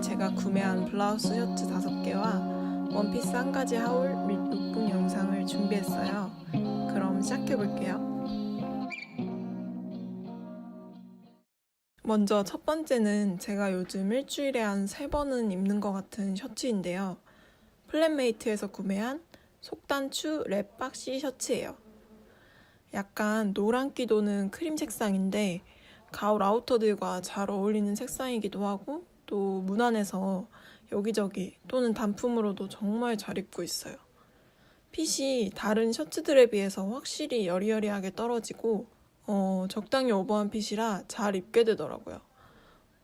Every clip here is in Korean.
제가 구매한 블라우스 셔츠 5개와 원피스 한 가지 하울 및 룩북 영상을 준비했어요. 그럼 시작해볼게요. 먼저 첫 번째는 제가 요즘 일주일에 한세 번은 입는 것 같은 셔츠인데요. 플랫메이트에서 구매한 속단추 랩 박시 셔츠예요. 약간 노란기 도는 크림 색상인데 가을 아우터들과 잘 어울리는 색상이기도 하고 또 무난해서 여기저기 또는 단품으로도 정말 잘 입고 있어요. 핏이 다른 셔츠들에 비해서 확실히 여리여리하게 떨어지고 어, 적당히 오버한 핏이라 잘 입게 되더라고요.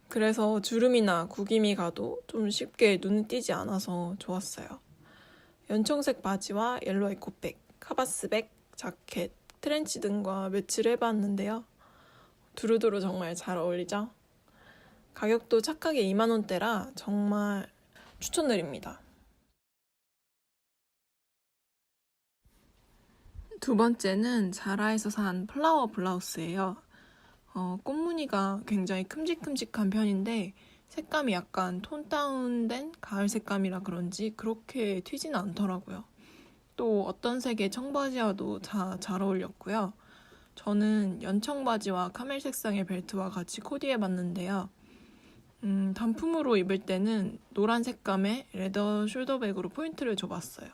그래서 주름이나 구김이 가도 좀 쉽게 눈에 띄지 않아서 좋았어요. 연청색 바지와 옐로 에코백, 카바스백, 자켓, 트렌치 등과 매치를 해봤는데요. 두루두루 정말 잘 어울리죠? 가격도 착하게 2만원대라 정말 추천드립니다. 두 번째는 자라에서 산 플라워 블라우스예요. 어, 꽃무늬가 굉장히 큼직큼직한 편인데 색감이 약간 톤 다운된 가을 색감이라 그런지 그렇게 튀진 않더라고요. 또 어떤 색의 청바지와도 다 잘 어울렸고요. 저는 연청바지와 카멜 색상의 벨트와 같이 코디해 봤는데요. 음, 단품으로 입을 때는 노란 색감의 레더 숄더백으로 포인트를 줘봤어요.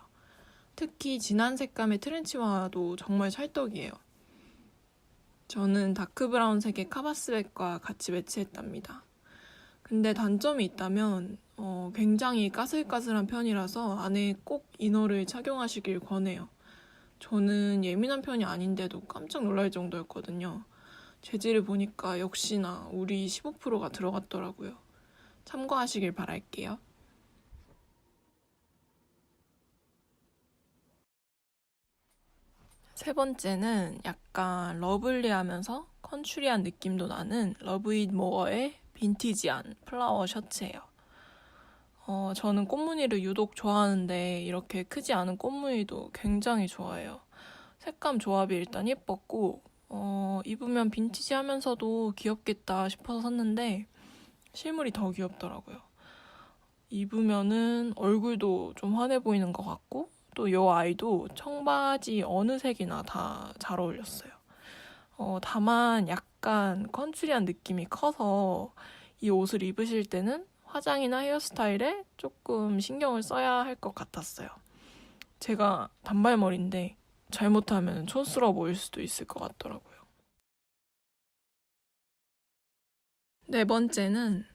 특히 진한 색감의 트렌치와도 정말 찰떡이에요. 저는 다크 브라운 색의 카바스백과 같이 매치했답니다. 근데 단점이 있다면 어, 굉장히 까슬까슬한 편이라서 안에 꼭 이너를 착용하시길 권해요. 저는 예민한 편이 아닌데도 깜짝 놀랄 정도였거든요. 재질을 보니까 역시나 우리 15%가 들어갔더라고요. 참고하시길 바랄게요. 세 번째는 약간 러블리하면서 컨츄리한 느낌도 나는 러브잇 모어의 빈티지한 플라워 셔츠예요. 어, 저는 꽃무늬를 유독 좋아하는데 이렇게 크지 않은 꽃무늬도 굉장히 좋아해요. 색감 조합이 일단 예뻤고 어, 입으면 빈티지 하면서도 귀엽겠다 싶어서 샀는데 실물이 더 귀엽더라고요. 입으면은 얼굴도 좀 환해 보이는 것 같고 또 이 아이도 청바지 어느 색이나 다 잘 어울렸어요. 어, 다만 약간 컨츄리한 느낌이 커서 이 옷을 입으실 때는 화장이나 헤어스타일에 조금 신경을 써야 할 것 같았어요. 제가 단발머리인데 잘못하면 촌스러워 보일 수도 있을 것 같더라고요. 네 번째는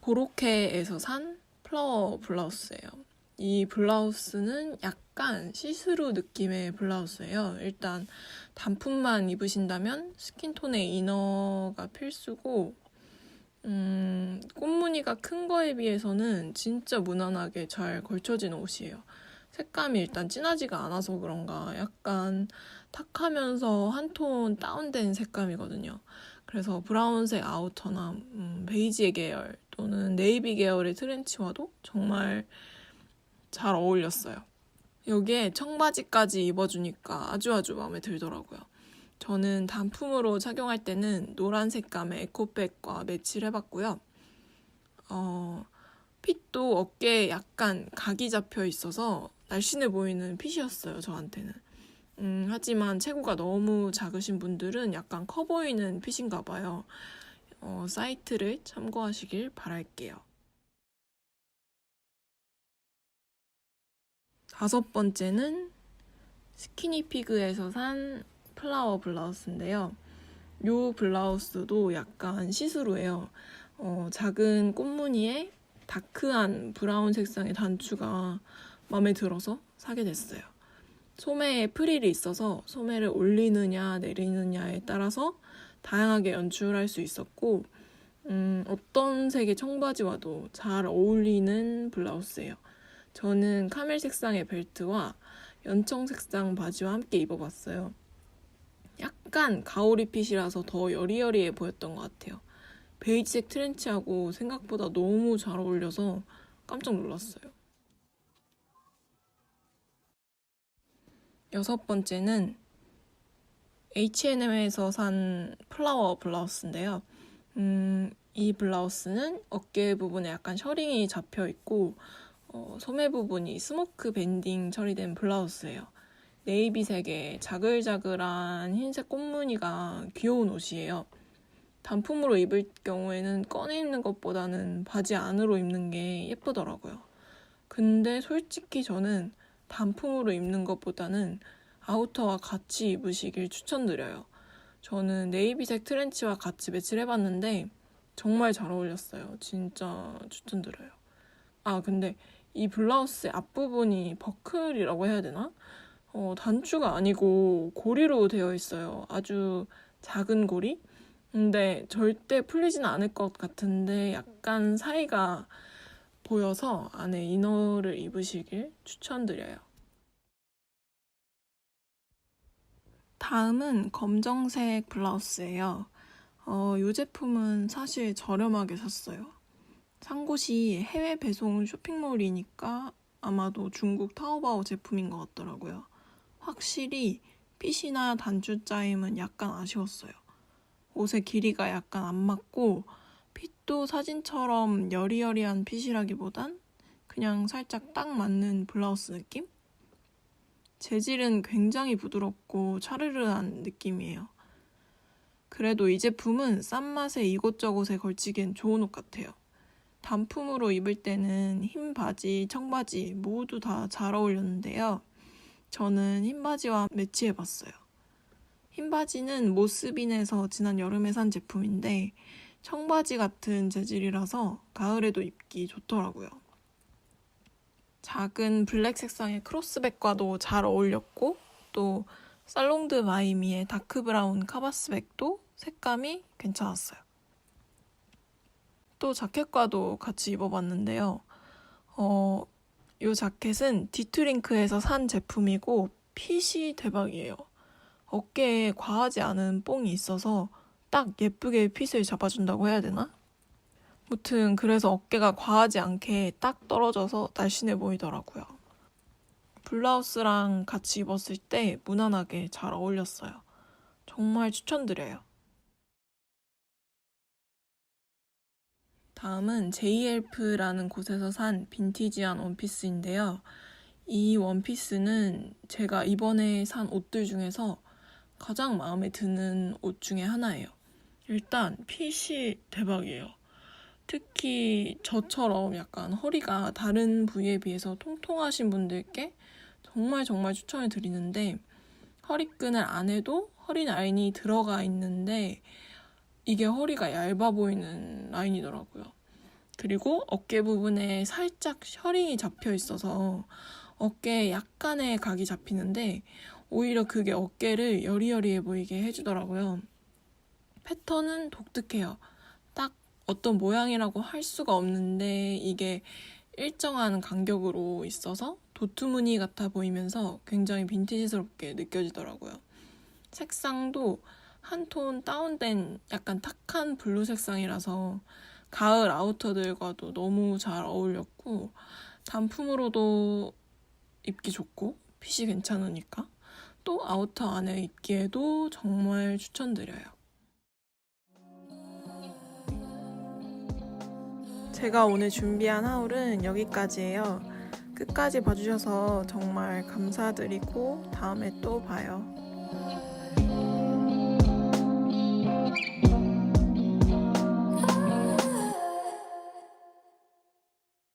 고로케에서 산 플라워 블라우스예요. 이 블라우스는 약간 시스루 느낌의 블라우스예요. 일단 단품만 입으신다면 스킨톤의 이너가 필수고 음, 꽃무늬가 큰 거에 비해서는 진짜 무난하게 잘 걸쳐진 옷이에요. 색감이 일단 진하지가 않아서 그런가 약간 탁하면서 한 톤 다운된 색감이거든요. 그래서 브라운색 아우터나 음, 베이지 계열 또는 네이비 계열의 트렌치와도 정말 잘 어울렸어요. 여기에 청바지까지 입어주니까 아주 아주 마음에 들더라고요. 저는 단품으로 착용할 때는 노란 색감의 에코백과 매치를 해봤고요. 어, 핏도 어깨에 약간 각이 잡혀 있어서 날씬해 보이는 핏이었어요, 저한테는. 음, 하지만 체구가 너무 작으신 분들은 약간 커 보이는 핏인가 봐요. 어, 사이트를 참고하시길 바랄게요. 다섯 번째는 스키니피그에서 산 플라워 블라우스인데요. 이 블라우스도 약간 시스루예요. 어, 작은 꽃무늬에 다크한 브라운 색상의 단추가 마음에 들어서 사게 됐어요. 소매에 프릴이 있어서 소매를 올리느냐 내리느냐에 따라서 다양하게 연출할 수 있었고 음, 어떤 색의 청바지와도 잘 어울리는 블라우스예요. 저는 카멜 색상의 벨트와 연청 색상 바지와 함께 입어봤어요. 약간 가오리 핏이라서 더 여리여리해 보였던 것 같아요. 베이지색 트렌치하고 생각보다 너무 잘 어울려서 깜짝 놀랐어요. 여섯 번째는 H&M에서 산 플라워 블라우스인데요. 음, 이 블라우스는 어깨 부분에 약간 셔링이 잡혀 있고 어, 소매 부분이 스모크 밴딩 처리된 블라우스예요. 네이비색의 자글자글한 흰색 꽃무늬가 귀여운 옷이에요. 단품으로 입을 경우에는 꺼내 입는 것보다는 바지 안으로 입는 게 예쁘더라고요. 근데 솔직히 저는 단품으로 입는 것보다는 아우터와 같이 입으시길 추천드려요. 저는 네이비색 트렌치와 같이 매치를 해봤는데 정말 잘 어울렸어요. 진짜 추천드려요. 아, 근데 이 블라우스의 앞부분이 버클이라고 해야 되나? 어, 단추가 아니고 고리로 되어 있어요. 아주 작은 고리? 근데 절대 풀리진 않을 것 같은데 약간 사이가 보여서 안에 이너를 입으시길 추천드려요. 다음은 검정색 블라우스예요. 어, 이 제품은 사실 저렴하게 샀어요. 산 곳이 해외 배송 쇼핑몰이니까 아마도 중국 타오바오 제품인 것 같더라고요. 확실히 핏이나 단추 짜임은 약간 아쉬웠어요. 옷의 길이가 약간 안 맞고 핏도 사진처럼 여리여리한 핏이라기보단 그냥 살짝 딱 맞는 블라우스 느낌? 재질은 굉장히 부드럽고 차르르한 느낌이에요. 그래도 이 제품은 싼 맛에 이곳저곳에 걸치기엔 좋은 옷 같아요. 단품으로 입을 때는 흰 바지, 청바지 모두 다 잘 어울렸는데요. 저는 흰 바지와 매치해봤어요. 흰 바지는 모스빈에서 지난 여름에 산 제품인데 청바지 같은 재질이라서 가을에도 입기 좋더라고요. 작은 블랙 색상의 크로스백과도 잘 어울렸고 또 살롱드 마이미의 다크 브라운 카바스백도 색감이 괜찮았어요. 또 자켓과도 같이 입어봤는데요. 어, 이 자켓은 디트링크에서 산 제품이고 핏이 대박이에요. 어깨에 과하지 않은 뽕이 있어서 딱 예쁘게 핏을 잡아준다고 해야 되나? 무튼 그래서 어깨가 과하지 않게 딱 떨어져서 날씬해 보이더라고요. 블라우스랑 같이 입었을 때 무난하게 잘 어울렸어요. 정말 추천드려요. 다음은 JLF라는 곳에서 산 빈티지한 원피스인데요. 이 원피스는 제가 이번에 산 옷들 중에서 가장 마음에 드는 옷 중에 하나예요. 일단 핏이 대박이에요. 특히 저처럼 약간 허리가 다른 부위에 비해서 통통하신 분들께 정말 정말 추천을 드리는데 허리끈을 안 해도 허리 라인이 들어가 있는데 이게 허리가 얇아 보이는 라인이더라고요. 그리고 어깨 부분에 살짝 셔링이 잡혀 있어서 어깨에 약간의 각이 잡히는데 오히려 그게 어깨를 여리여리해 보이게 해주더라고요. 패턴은 독특해요. 딱 어떤 모양이라고 할 수가 없는데 이게 일정한 간격으로 있어서 도트 무늬 같아 보이면서 굉장히 빈티지스럽게 느껴지더라고요. 색상도 한 톤 다운된 약간 탁한 블루 색상이라서 가을 아우터들과도 너무 잘 어울렸고 단품으로도 입기 좋고 핏이 괜찮으니까 또 아우터 안에 입기에도 정말 추천드려요. 제가 오늘 준비한 하울은 여기까지예요. 끝까지 봐주셔서 정말 감사드리고 다음에 또 봐요.